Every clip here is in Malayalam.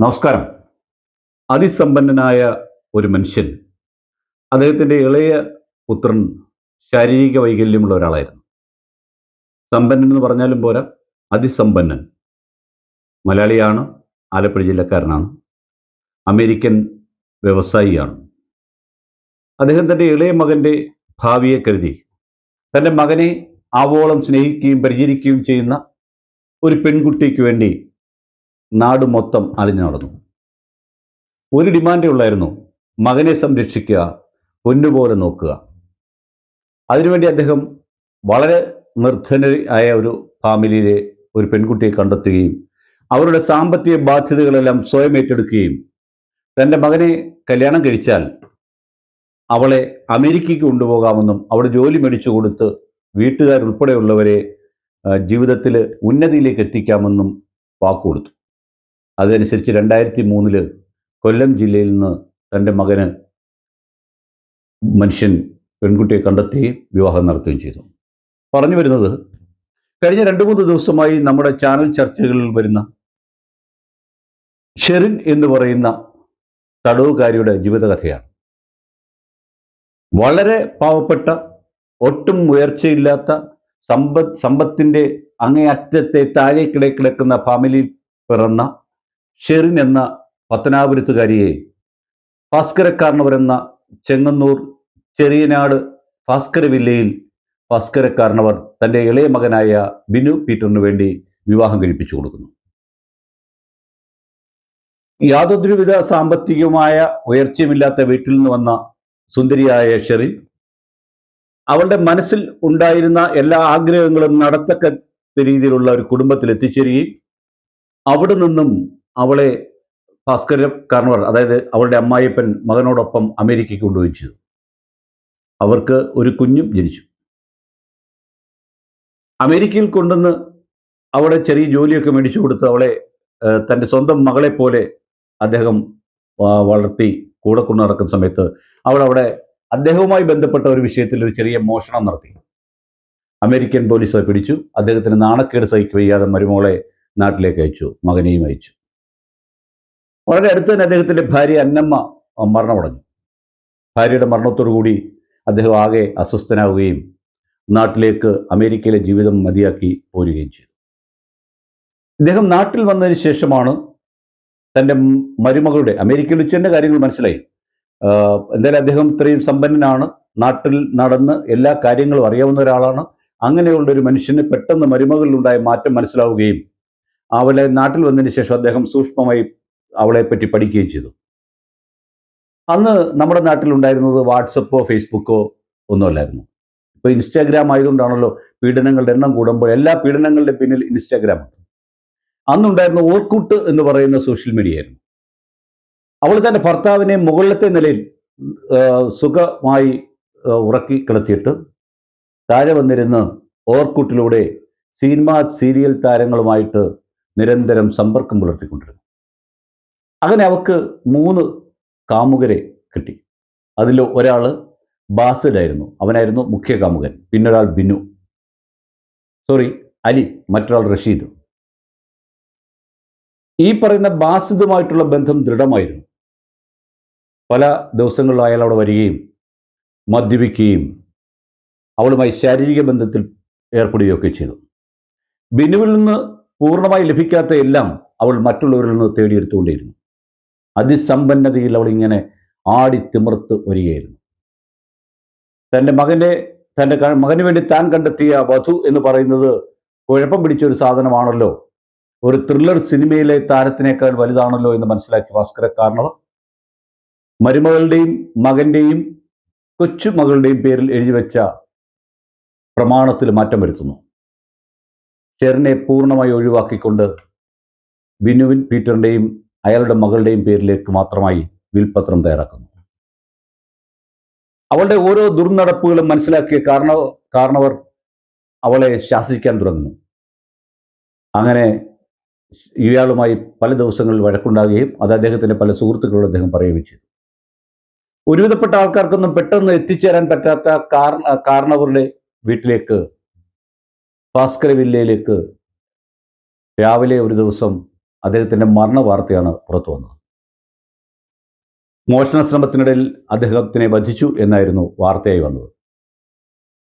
നമസ്കാരം. അതിസമ്പന്നനായ ഒരു മനുഷ്യൻ. അദ്ദേഹത്തിന്റെ ഇളയ പുത്രൻ ശാരീരിക വൈകല്യമുള്ള ഒരാളായിരുന്നു. സമ്പന്നൻ എന്ന് പറഞ്ഞാലും പോരാ അതിസമ്പന്നൻ. മലയാളിയാണ് ആലപ്പുഴ ജില്ലക്കാരനാണ്. അമേരിക്കൻ വ്യവസായിയാണ്. അദ്ദേഹം തന്റെ ഇളയ മകന്റെ ഭാവിയെ കരുതി. തന്റെ മകനെ ആവോളം സ്നേഹിക്കുകയും പരിചരിക്കുകയും ചെയ്യുന്ന ഒരു പെൺകുട്ടിക്ക് വേണ്ടി നാട് മൊത്തം അലിഞ്ഞു നടന്നു. ഒരു ഡിമാൻഡേ ഉള്ളായിരുന്നു മകനെ സംരക്ഷിക്കുക പൊന്നുപോലെ നോക്കുക. അതിനുവേണ്ടി അദ്ദേഹം വളരെ നിർധനയായ ഒരു ഫാമിലിയിലെ ഒരു പെൺകുട്ടിയെ കണ്ടെത്തുകയും അവരുടെ സാമ്പത്തിക ബാധ്യതകളെല്ലാം സ്വയം ഏറ്റെടുക്കുകയും തന്റെ മകനെ കല്യാണം കഴിച്ചാൽ അവളെ അമേരിക്കയ്ക്ക് കൊണ്ടുപോകാമെന്നും അവിടെ ജോലി മേടിച്ചു കൊടുത്ത് വീട്ടുകാരുൾപ്പെടെയുള്ളവരെ ജീവിതത്തിൽ ഉന്നതിയിലേക്ക് എത്തിക്കാമെന്നും വാക്കുകൊടുത്തു. അതനുസരിച്ച് രണ്ടായിരത്തി മൂന്നിൽ കൊല്ലം ജില്ലയിൽ നിന്ന് തന്റെ മകന് മനുഷ്യൻ പെൺകുട്ടിയെ കണ്ടെത്തുകയും വിവാഹം നടത്തുകയും ചെയ്തു. പറഞ്ഞു വരുന്നത് കഴിഞ്ഞ രണ്ട് മൂന്ന് ദിവസമായി നമ്മുടെ ചാനൽ ചർച്ചകളിൽ വരുന്ന ഷെറിൻ എന്ന് പറയുന്ന തടവുകാരിയുടെ ജീവിതകഥയാണ്. വളരെ പാവപ്പെട്ട ഒട്ടും ഉയർച്ചയില്ലാത്ത സമ്പത്ത് സമ്പത്തിന്റെ അങ്ങേയറ്റത്തെ താഴേക്കിടെ കിടക്കുന്ന ഫാമിലിയിൽ പിറന്ന ഷെറിൻ എന്ന പത്തനാപുരത്തുകാരിയെ ഭാസ്കരക്കാരണവരെന്ന ചെങ്ങന്നൂർ ചെറിയനാട് ഭാസ്കര വില്ലയിൽ ഭാസ്കരക്കാരണവർ തന്റെ ഇളയ മകനായ ബിനു പീറ്ററിനു വേണ്ടി വിവാഹം കഴിപ്പിച്ചു കൊടുക്കുന്നു. യാതൊരുവിധ സാമ്പത്തികമായ ഉയർച്ചയുമില്ലാത്ത വീട്ടിൽ നിന്ന് വന്ന സുന്ദരിയായ ഷെറിൻ അവളുടെ മനസ്സിൽ ഉണ്ടായിരുന്ന എല്ലാ ആഗ്രഹങ്ങളും നടത്തക്ക രീതിയിലുള്ള ഒരു കുടുംബത്തിൽ എത്തിച്ചേരുകയും അവിടെ നിന്നും അവളെ ഭാസ്കര കാർണവർ അതായത് അവളുടെ അമ്മായിപ്പൻ മകനോടൊപ്പം അമേരിക്കയ്ക്ക് കൊണ്ടുപോയി ചെയ്തു അവർക്ക് ഒരു കുഞ്ഞും ജനിച്ചു. അമേരിക്കയിൽ കൊണ്ടുവന്ന് അവളെ ചെറിയ ജോലിയൊക്കെ മേടിച്ചു കൊടുത്ത് അവളെ തന്റെ സ്വന്തം മകളെ പോലെ അദ്ദേഹം വളർത്തി കൂടെ കൊണ്ടു നടക്കുന്ന സമയത്ത് അവൾ അദ്ദേഹവുമായി ബന്ധപ്പെട്ട ഒരു വിഷയത്തിൽ ഒരു ചെറിയ മോഷണം നടത്തി. അമേരിക്കൻ പോലീസ് പിടിച്ചു. അദ്ദേഹത്തിന് നാണക്കേട് സഹിക്കുകയ്യാതെ മരുമോളെ നാട്ടിലേക്ക് അയച്ചു മകനെയും അയച്ചു. വളരെ അടുത്ത് തന്നെ അദ്ദേഹത്തിന്റെ ഭാര്യ അന്നമ്മ മരണമടഞ്ഞു. ഭാര്യയുടെ മരണത്തോടുകൂടി അദ്ദേഹം ആകെ അസ്വസ്ഥനാവുകയും നാട്ടിലേക്ക് അമേരിക്കയിലെ ജീവിതം മതിയാക്കി പോരുകയും ചെയ്തു. അദ്ദേഹം നാട്ടിൽ വന്നതിന് ശേഷമാണ് തന്റെ മരുമകളുടെ അമേരിക്കയിൽ വെച്ച് തന്നെ കാര്യങ്ങൾ മനസ്സിലായി. എന്തായാലും അദ്ദേഹം ഇത്രയും സമ്പന്നനാണ് നാട്ടിൽ നടന്ന് എല്ലാ കാര്യങ്ങളും അറിയാവുന്ന ഒരാളാണ്. അങ്ങനെയുള്ള ഒരു മനുഷ്യന് പെട്ടെന്ന് മരുമകളിലുണ്ടായ മാറ്റം മനസ്സിലാവുകയും അവളെ നാട്ടിൽ വന്നതിന് ശേഷം അദ്ദേഹം സൂക്ഷ്മമായി അവളെ പറ്റി പഠിക്കുകയും ചെയ്തു. അന്ന് നമ്മുടെ നാട്ടിലുണ്ടായിരുന്നത് വാട്സപ്പോ ഫേസ്ബുക്കോ ഒന്നുമല്ലായിരുന്നു. ഇപ്പോൾ ഇൻസ്റ്റാഗ്രാം ആയതുകൊണ്ടാണല്ലോ പീഡനങ്ങളുടെ എണ്ണം കൂടുമ്പോൾ എല്ലാ പീഡനങ്ങളുടെ പിന്നിൽ ഇൻസ്റ്റാഗ്രാം ഉണ്ട്. അന്നുണ്ടായിരുന്ന ഓർക്കൂട്ട് എന്ന് പറയുന്ന സോഷ്യൽ മീഡിയ ആയിരുന്നു അവൾ തന്റെ ഭർത്താവിനെ മുകളിലത്തെ നിലയിൽ സുഖമായി ഉറക്കി കിടത്തിയിട്ട് താഴെ വന്നിരുന്ന് ഓർക്കൂട്ടിലൂടെ സിനിമ സീരിയൽ താരങ്ങളുമായിട്ട് നിരന്തരം സമ്പർക്കം പുലർത്തിക്കൊണ്ടിരുന്നു. അങ്ങനെ അവക്ക് മൂന്ന് കാമുകരെ കിട്ടി. അതിൽ ഒരാൾ ബാസിഡായിരുന്നു അവനായിരുന്നു മുഖ്യ കാമുകൻ. പിന്നൊരാൾ ബിനു. സോറി അലി മറ്റൊരാൾ റഷീദ്. ഈ പറയുന്ന ബാസിദുമായിട്ടുള്ള ബന്ധം ദൃഢമായിരുന്നു. പല ദിവസങ്ങളിലും അയാൾ അവിടെ വരികയും മദ്യപിക്കുകയും അവളുമായി ശാരീരിക ബന്ധത്തിൽ ഏർപ്പെടുകയൊക്കെ ചെയ്തു. ബിനുവിൽ നിന്ന് പൂർണമായി ലഭിക്കാത്ത എല്ലാം അവൾ മറ്റുള്ളവരിൽ നിന്ന് തേടിയെടുത്തുകൊണ്ടേയിരുന്നു. അതിസമ്പന്നതയിൽ അവൾ ഇങ്ങനെ ആടി തിമിർത്ത് വരികയായിരുന്നു. തന്റെ മകന്റെ തന്റെ മകന് വേണ്ടി താൻ കണ്ടെത്തിയ വധു എന്ന് പറയുന്നത് കുഴപ്പം പിടിച്ച ഒരു സാധനമാണല്ലോ. ഒരു ത്രില്ലർ സിനിമയിലെ താരത്തിനേക്കാൾ വലുതാണല്ലോ എന്ന് മനസ്സിലാക്കി ഭാസ്കര കാരണവർ മരുമകളുടെയും മകന്റെയും കൊച്ചുമകളുടെയും പേരിൽ എഴുതി വെച്ച പ്രമാണത്തിൽ മാറ്റം വരുത്തുന്നു. ചെറിനെ പൂർണമായി ഒഴിവാക്കിക്കൊണ്ട് ബിനുവിൻ പീറ്ററിന്റെയും അയാളുടെ മകളുടെയും പേരിലേക്ക് മാത്രമായി വിൽപത്രം തയ്യാറാക്കുന്നു. അവളുടെ ഓരോ ദുർനടപ്പുകളും മനസ്സിലാക്കിയ കാരണ കാരണവർ അവളെ ശാസിക്കാൻ തുടങ്ങുന്നു. അങ്ങനെ ഇയാളുമായി പല ദിവസങ്ങളിൽ വഴക്കുണ്ടാകുകയും അത് അദ്ദേഹത്തിന്റെ പല സുഹൃത്തുക്കളോട് അദ്ദേഹം പറയുകയും ചെയ്തു. ഒരുവിധപ്പെട്ട ആൾക്കാർക്കൊന്നും പെട്ടെന്ന് എത്തിച്ചേരാൻ പറ്റാത്ത കാരണ കാരണവരുടെ വീട്ടിലേക്ക് ഭാസ്കര വില്ലയിലേക്ക് രാവിലെ ഒരു ദിവസം അദ്ദേഹത്തിന്റെ മരണ വാർത്തയാണ് പുറത്തു വന്നത്. മോഷണ ശ്രമത്തിനിടയിൽ അദ്ദേഹത്തിനെ വധിച്ചു എന്നായിരുന്നു വാർത്തയായി വന്നത്.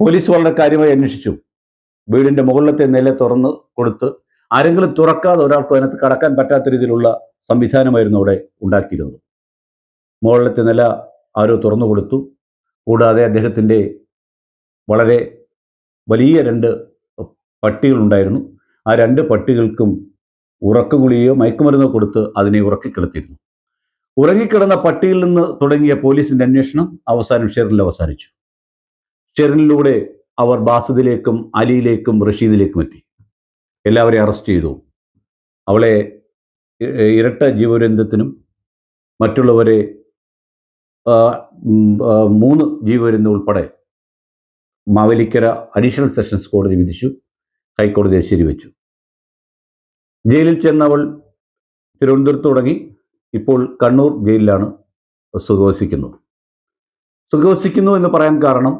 പോലീസ് വളരെ കാര്യമായി അന്വേഷിച്ചു. വീടിന്റെ മുകളിലത്തെ നില തുറന്ന് കൊടുത്ത് ആരെങ്കിലും തുറക്കാതെ ഒരാൾക്ക് അതിനകത്ത് കടക്കാൻ പറ്റാത്ത രീതിയിലുള്ള സംവിധാനമായിരുന്നു അവിടെ ഉണ്ടാക്കിയിരുന്നത്. മുകളിലത്തെ നില ആരോ തുറന്നു കൊടുത്തു. കൂടാതെ അദ്ദേഹത്തിന്റെ വളരെ വലിയ രണ്ട് പട്ടികളുണ്ടായിരുന്നു. ആ രണ്ട് പട്ടികൾക്കും ഉറക്കഗുളിയോ മയക്കുമരുന്നോ കൊടുത്ത് അതിനെ ഉറക്കിക്കിടത്തിയിരുന്നു. ഉറങ്ങിക്കിടന്ന പട്ടിയിൽ നിന്ന് തുടങ്ങിയ പോലീസിന്റെ അന്വേഷണം അവസാനം ഷെറിനിൽ അവസാനിച്ചു. ഷെറിനിലൂടെ അവർ ബാസിദിലേക്കും അലിയിലേക്കും റഷീദിലേക്കും എത്തി. എല്ലാവരെയും അറസ്റ്റ് ചെയ്തു. അവളെ ഇരട്ട ജീവപര്യന്തത്തിനും മറ്റുള്ളവരെ മൂന്ന് ജീവപര്യന്തം ഉൾപ്പെടെ മാവേലിക്കര അഡീഷണൽ സെഷൻസ് കോടതി വിധിച്ചു. ഹൈക്കോടതിയെ ശരിവെച്ചു. ജയിലിൽ ചെന്നവൾ തിരുവനന്തപുരത്ത് തുടങ്ങി. ഇപ്പോൾ കണ്ണൂർ ജയിലിലാണ് സുഖവസിക്കുന്നത് സുഖവസിക്കുന്നു എന്ന് പറയാൻ കാരണം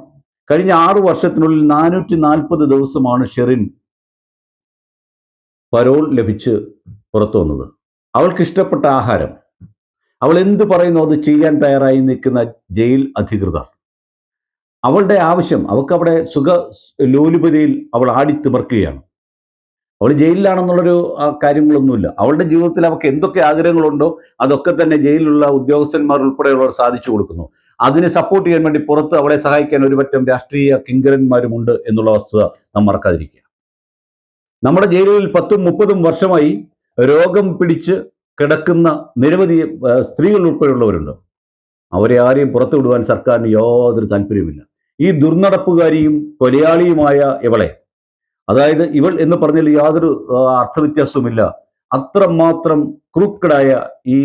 കഴിഞ്ഞ ആറു വർഷത്തിനുള്ളിൽ നാനൂറ്റി നാൽപ്പത് ദിവസമാണ് ഷെറിൻ പരോൾ ലഭിച്ച് പുറത്തു വന്നത്. അവൾക്ക് ഇഷ്ടപ്പെട്ട ആഹാരം. അവൾ എന്ത് പറയുന്നു അത് ചെയ്യാൻ തയ്യാറായി നിൽക്കുന്ന ജയിൽ അധികൃതർ. അവളുടെ ആവശ്യം അവൾക്ക് അവിടെ സുഖ ലോലുപതിയിൽ അവൾ ആടിത്തിമർക്കുകയാണ് അവൾ ജയിലിലാണെന്നുള്ളൊരു കാര്യങ്ങളൊന്നുമില്ല. അവളുടെ ജീവിതത്തിൽ അവൾക്ക് എന്തൊക്കെ ആഗ്രഹങ്ങളുണ്ടോ അതൊക്കെ തന്നെ ജയിലിലുള്ള ഉദ്യോഗസ്ഥന്മാർ ഉൾപ്പെടെയുള്ളവർ സാധിച്ചു കൊടുക്കുന്നു. അതിനെ സപ്പോർട്ട് ചെയ്യാൻ വേണ്ടി പുറത്ത് അവളെ സഹായിക്കാൻ ഒരുപറ്റം രാഷ്ട്രീയ കിങ്കരന്മാരുമുണ്ട് എന്നുള്ള വസ്തുത നാം മറക്കാതിരിക്കുക. നമ്മുടെ ജയിലുകളിൽ പത്തും മുപ്പതും വർഷമായി രോഗം പിടിച്ച് കിടക്കുന്ന നിരവധി സ്ത്രീകൾ ഉൾപ്പെടെയുള്ളവരുണ്ട്. അവരെ ആരെയും പുറത്തു വിടുവാൻ സർക്കാരിന് യാതൊരു താല്പര്യവുമില്ല. ഈ ദുർനടപ്പുകാരിയും കൊലയാളിയുമായ ഇവളെ അതായത് ഇവൾ എന്ന് പറഞ്ഞാൽ യാതൊരു അർത്ഥവ്യത്യാസവുമില്ല. അത്രമാത്രം ക്രൂക്കഡായ ഈ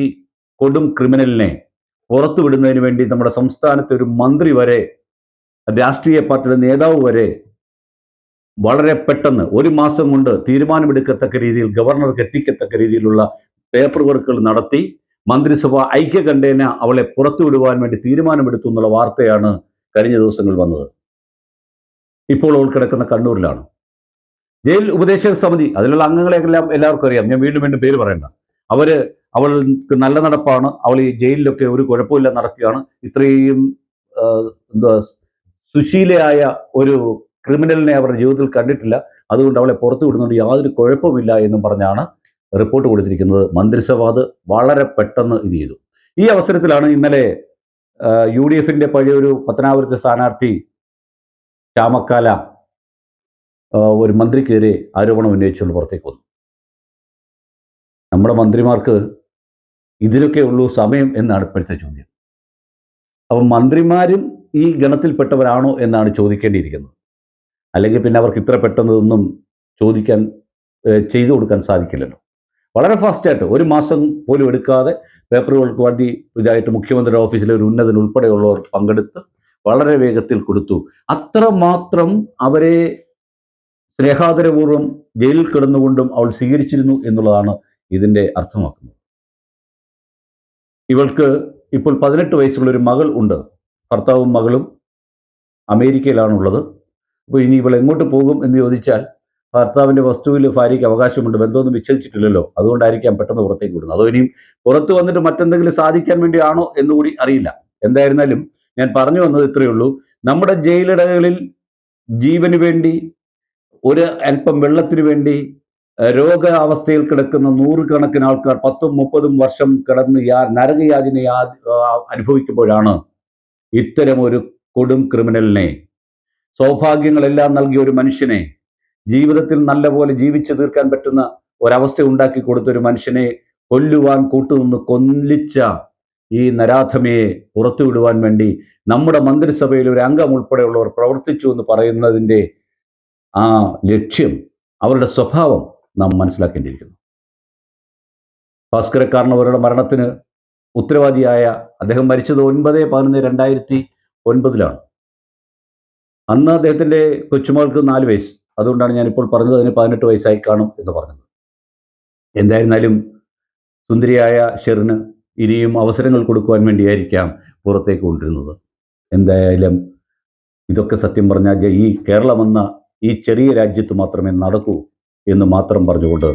കൊടും ക്രിമിനലിനെ പുറത്തുവിടുന്നതിന് വേണ്ടി നമ്മുടെ സംസ്ഥാനത്തെ ഒരു മന്ത്രി വരെ രാഷ്ട്രീയ പാർട്ടിയുടെ നേതാവ് വരെ വളരെ പെട്ടെന്ന് ഒരു മാസം കൊണ്ട് തീരുമാനമെടുക്കത്തക്ക രീതിയിൽ ഗവർണർക്ക് എത്തിക്കത്തക്ക രീതിയിലുള്ള പേപ്പർ വർക്കുകൾ നടത്തി മന്ത്രിസഭ ഐക്യകണ്ഠേന അവളെ പുറത്തുവിടുവാൻ വേണ്ടി തീരുമാനമെടുത്തു എന്നുള്ള വാർത്തയാണ് കഴിഞ്ഞ ദിവസങ്ങൾ വന്നത്. ഇപ്പോൾ അവൾ കിടക്കുന്ന കണ്ണൂരിലാണ്. ജയിൽ ഉപദേശക സമിതി അതിലുള്ള അംഗങ്ങളെല്ലാം എല്ലാവർക്കും അറിയാം. ഞാൻ വീണ്ടും വീണ്ടും പേര് പറയണ്ട. അവർ അവൾക്ക് നല്ല നടപ്പാണ്. അവൾ ഈ ജയിലിലൊക്കെ ഒരു കുഴപ്പമില്ല നടക്കുകയാണ്. ഇത്രയും എന്താ സുശീലയായ ഒരു ക്രിമിനലിനെ അവരുടെ ജീവിതത്തിൽ കണ്ടിട്ടില്ല. അതുകൊണ്ട് അവളെ പുറത്തു വിടുന്നുണ്ട് യാതൊരു കുഴപ്പമില്ല എന്നും പറഞ്ഞാണ് റിപ്പോർട്ട് കൊടുത്തിരിക്കുന്നത് മന്ത്രിസഭ. അത് വളരെ പെട്ടെന്ന് ഇത് ചെയ്തു. ഈ അവസരത്തിലാണ് ഇന്നലെ യു ഡി എഫിന്റെ പഴയൊരു പത്തനാപുരത്തെ സ്ഥാനാർത്ഥി ചാമക്കാല ഒരു മന്ത്രിക്കെതിരെ ആരോപണം ഉന്നയിച്ചുകൊണ്ട് പുറത്തേക്ക് വന്നു. നമ്മുടെ മന്ത്രിമാർക്ക് ഇതിലൊക്കെ ഉള്ളൂ സമയം എന്നാണ് ഇപ്പോഴത്തെ ചോദ്യം. അപ്പം മന്ത്രിമാരും ഈ ഗണത്തിൽപ്പെട്ടവരാണോ എന്നാണ് ചോദിക്കേണ്ടിയിരിക്കുന്നത്. അല്ലെങ്കിൽ പിന്നെ അവർക്ക് ഇത്ര പെട്ടെന്നൊന്നും ചോദിക്കാൻ ചെയ്തു കൊടുക്കാൻ സാധിക്കില്ലല്ലോ. വളരെ ഫാസ്റ്റായിട്ട് ഒരു മാസം പോലും എടുക്കാതെ പേപ്പറുകൾക്ക് വേണ്ടി ഇതായിട്ട് മുഖ്യമന്ത്രിയുടെ ഓഫീസിലെ ഒരു ഉന്നതൻ ഉൾപ്പെടെയുള്ളവർ പങ്കെടുത്ത് വളരെ വേഗത്തിൽ കൊടുത്തു. അത്രമാത്രം അവരെ സ്നേഹാദരപൂർവം ജയിലിൽ കിടന്നുകൊണ്ടും അവൾ സ്വീകരിച്ചിരുന്നു എന്നുള്ളതാണ് ഇതിന്റെ അർത്ഥമാക്കുന്നത്. ഇവൾക്ക് ഇപ്പോൾ പതിനെട്ട് വയസ്സുള്ള ഒരു മകൾ ഉണ്ട്. ഭർത്താവും മകളും അമേരിക്കയിലാണുള്ളത്. അപ്പോൾ ഇനി ഇവൾ എങ്ങോട്ട് പോകും എന്ന് ചോദിച്ചാൽ ഭർത്താവിന്റെ വസ്തുവിൽ ഭാര്യയ്ക്ക് അവകാശമുണ്ട്. ബന്ധമൊന്നും വിച്ഛേദിച്ചിട്ടില്ലല്ലോ. അതുകൊണ്ടായിരിക്കാം പെട്ടെന്ന് പുറത്തേക്ക് വിടുന്നത്. അതോ ഇനിയും പുറത്ത് വന്നിട്ട് മറ്റെന്തെങ്കിലും സാധിക്കാൻ വേണ്ടിയാണോ എന്നുകൂടി അറിയില്ല. എന്തായിരുന്നാലും ഞാൻ പറഞ്ഞു വന്നത് ഇത്രയേ ഉള്ളൂ. നമ്മുടെ ജയിലിടകളിൽ ജീവന് വേണ്ടി ഒരു അല്പം വെള്ളത്തിന് വേണ്ടി രോഗാവസ്ഥയിൽ കിടക്കുന്ന നൂറുകണക്കിന് ആൾക്കാർ പത്തും മുപ്പതും വർഷം കിടന്ന് യാ നരകയാതിനെ അനുഭവിക്കുമ്പോഴാണ് ഇത്തരം ഒരു കൊടും ക്രിമിനലിനെ സൗഭാഗ്യങ്ങളെല്ലാം നൽകിയ ഒരു മനുഷ്യനെ ജീവിതത്തിൽ നല്ലപോലെ ജീവിച്ചു തീർക്കാൻ പറ്റുന്ന ഒരവസ്ഥ ഉണ്ടാക്കി കൊടുത്ത ഒരു മനുഷ്യനെ കൊല്ലുവാൻ കൂട്ടുനിന്ന് കൊല്ലിച്ച ഈ നരാധമയെ പുറത്തുവിടുവാൻ വേണ്ടി നമ്മുടെ മന്ത്രിസഭയിൽ ഒരു അംഗം ഉൾപ്പെടെയുള്ളവർ പ്രവർത്തിച്ചു എന്ന് പറയുന്നതിന്റെ ആ ലക്ഷ്യം അവരുടെ സ്വഭാവം നാം മനസ്സിലാക്കേണ്ടിയിരിക്കുന്നു. ഭാസ്കരക്കാരനവരുടെ മരണത്തിന് ഉത്തരവാദിയായ അദ്ദേഹം മരിച്ചത് ഒൻപത് പതിനൊന്ന് രണ്ടായിരത്തി ഒൻപതിലാണ് അന്ന് അദ്ദേഹത്തിന്റെ കൊച്ചുമകൾക്ക് നാല് വയസ്സ്. അതുകൊണ്ടാണ് ഞാനിപ്പോൾ പറഞ്ഞത് അതിന് പതിനെട്ട് വയസ്സായി കാണും എന്ന് പറഞ്ഞത്. എന്തായിരുന്നാലും സുന്ദരിയായ ഷെറിന് ഇനിയും അവസരങ്ങൾ കൊടുക്കുവാൻ വേണ്ടിയായിരിക്കാം പുറത്തേക്ക് കൊണ്ടിരുന്നത് എന്തായാലും ഇതൊക്കെ സത്യം പറഞ്ഞാൽ ഈ കേരളമെന്ന ഈ ചെറിയ രാജ്യത്ത് മാത്രമേ നടക്കൂ എന്ന് മാത്രം പറഞ്ഞുകൊണ്ട്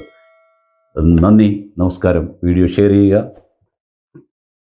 നന്ദി നമസ്കാരം. വീഡിയോ ഷെയർ ചെയ്യുക.